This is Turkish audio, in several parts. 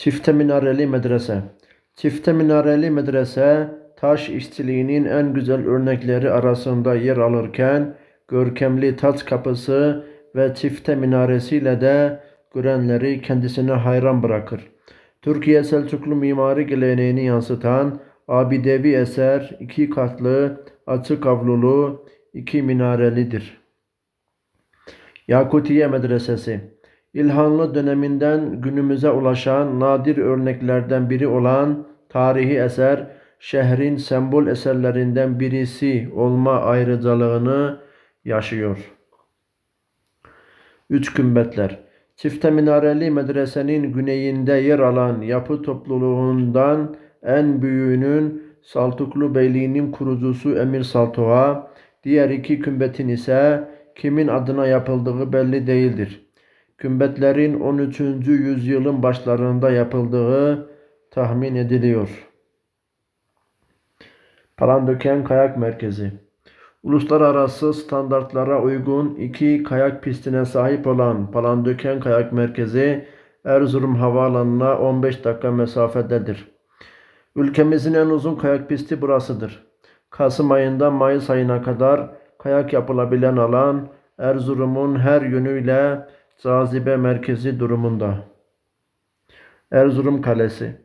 Çifte minareli medrese. Çifte minareli medrese taş işçiliğinin en güzel örnekleri arasında yer alırken görkemli taç kapısı ve çifte minaresiyle de görenleri kendisine hayran bırakır. Türkiye Selçuklu mimari geleneğini yansıtan abidevi eser iki katlı, açık avlulu, iki minarelidir. Yakutiye Medresesi İlhanlı döneminden günümüze ulaşan nadir örneklerden biri olan tarihi eser, şehrin sembol eserlerinden birisi olma ayrıcalığını yaşıyor. Üç kümbetler. Çifte minareli medresenin güneyinde yer alan yapı topluluğundan en büyüğünün Saltuklu Beyliği'nin kurucusu Emir Saltuk'a, diğer iki kümbetin ise kimin adına yapıldığı belli değildir. Kümbetlerin 13. yüzyılın başlarında yapıldığı tahmin ediliyor. Palandöken Kayak Merkezi Uluslararası standartlara uygun iki kayak pistine sahip olan Palandöken Kayak Merkezi Erzurum Havaalanı'na 15 dakika mesafededir. Ülkemizin en uzun kayak pisti burasıdır. Kasım ayından Mayıs ayına kadar kayak yapılabilen alan Erzurum'un her yönüyle cazibe merkezi durumunda. Erzurum Kalesi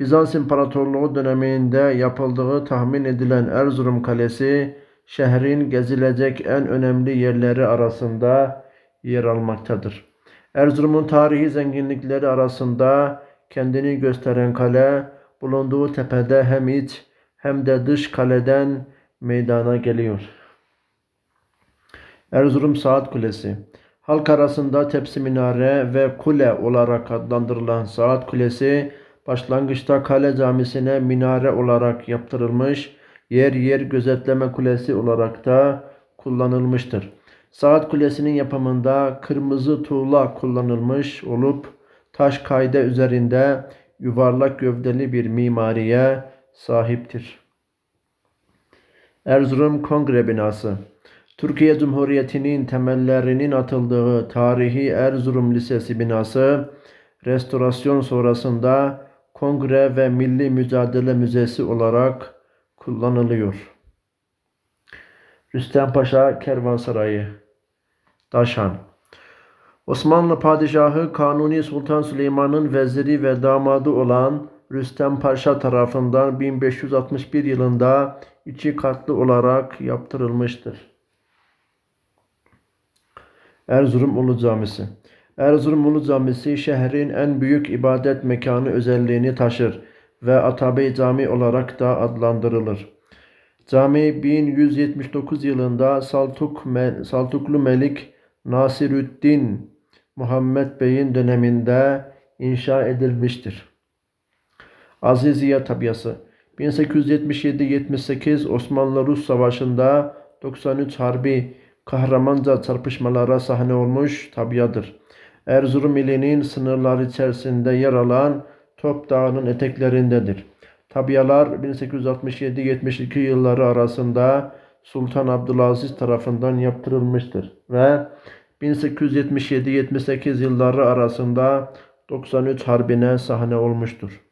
Bizans İmparatorluğu döneminde yapıldığı tahmin edilen Erzurum Kalesi, şehrin gezilecek en önemli yerleri arasında yer almaktadır. Erzurum'un tarihi zenginlikleri arasında kendini gösteren kale, bulunduğu tepede hem iç hem de dış kaleden meydana geliyor. Erzurum Saat Kulesi Halk arasında tepsi minare ve kule olarak adlandırılan Saat Kulesi, başlangıçta kale camisine minare olarak yaptırılmış, yer yer gözetleme kulesi olarak da kullanılmıştır. Saat Kulesi'nin yapımında kırmızı tuğla kullanılmış olup taş kayde üzerinde yuvarlak gövdeli bir mimariye sahiptir. Erzurum Kongre Binası Türkiye Cumhuriyeti'nin temellerinin atıldığı tarihi Erzurum Lisesi binası, restorasyon sonrasında Kongre ve Milli Mücadele Müzesi olarak kullanılıyor. Rüstem Paşa Kervansarayı Daşan Osmanlı Padişahı Kanuni Sultan Süleyman'ın veziri ve damadı olan Rüstem Paşa tarafından 1561 yılında iki katlı olarak yaptırılmıştır. Erzurum Ulu Camisi Erzurum Ulu Camisi şehrin en büyük ibadet mekanı özelliğini taşır ve Atabey Cami olarak da adlandırılır. Cami 1179 yılında Saltuk, Saltuklu Melik Nasirüddin Muhammed Bey'in döneminde inşa edilmiştir. Aziziye Tabyası 1877-78 Osmanlı-Rus Savaşı'nda 93 Harbi kahramanca çarpışmalara sahne olmuş tabiadır. Erzurum ilinin sınırları içerisinde yer alan Top Dağı'nın eteklerindedir. Tabialar 1867-72 yılları arasında Sultan Abdülaziz tarafından yaptırılmıştır ve 1877-78 yılları arasında 93 Harbi'ne sahne olmuştur.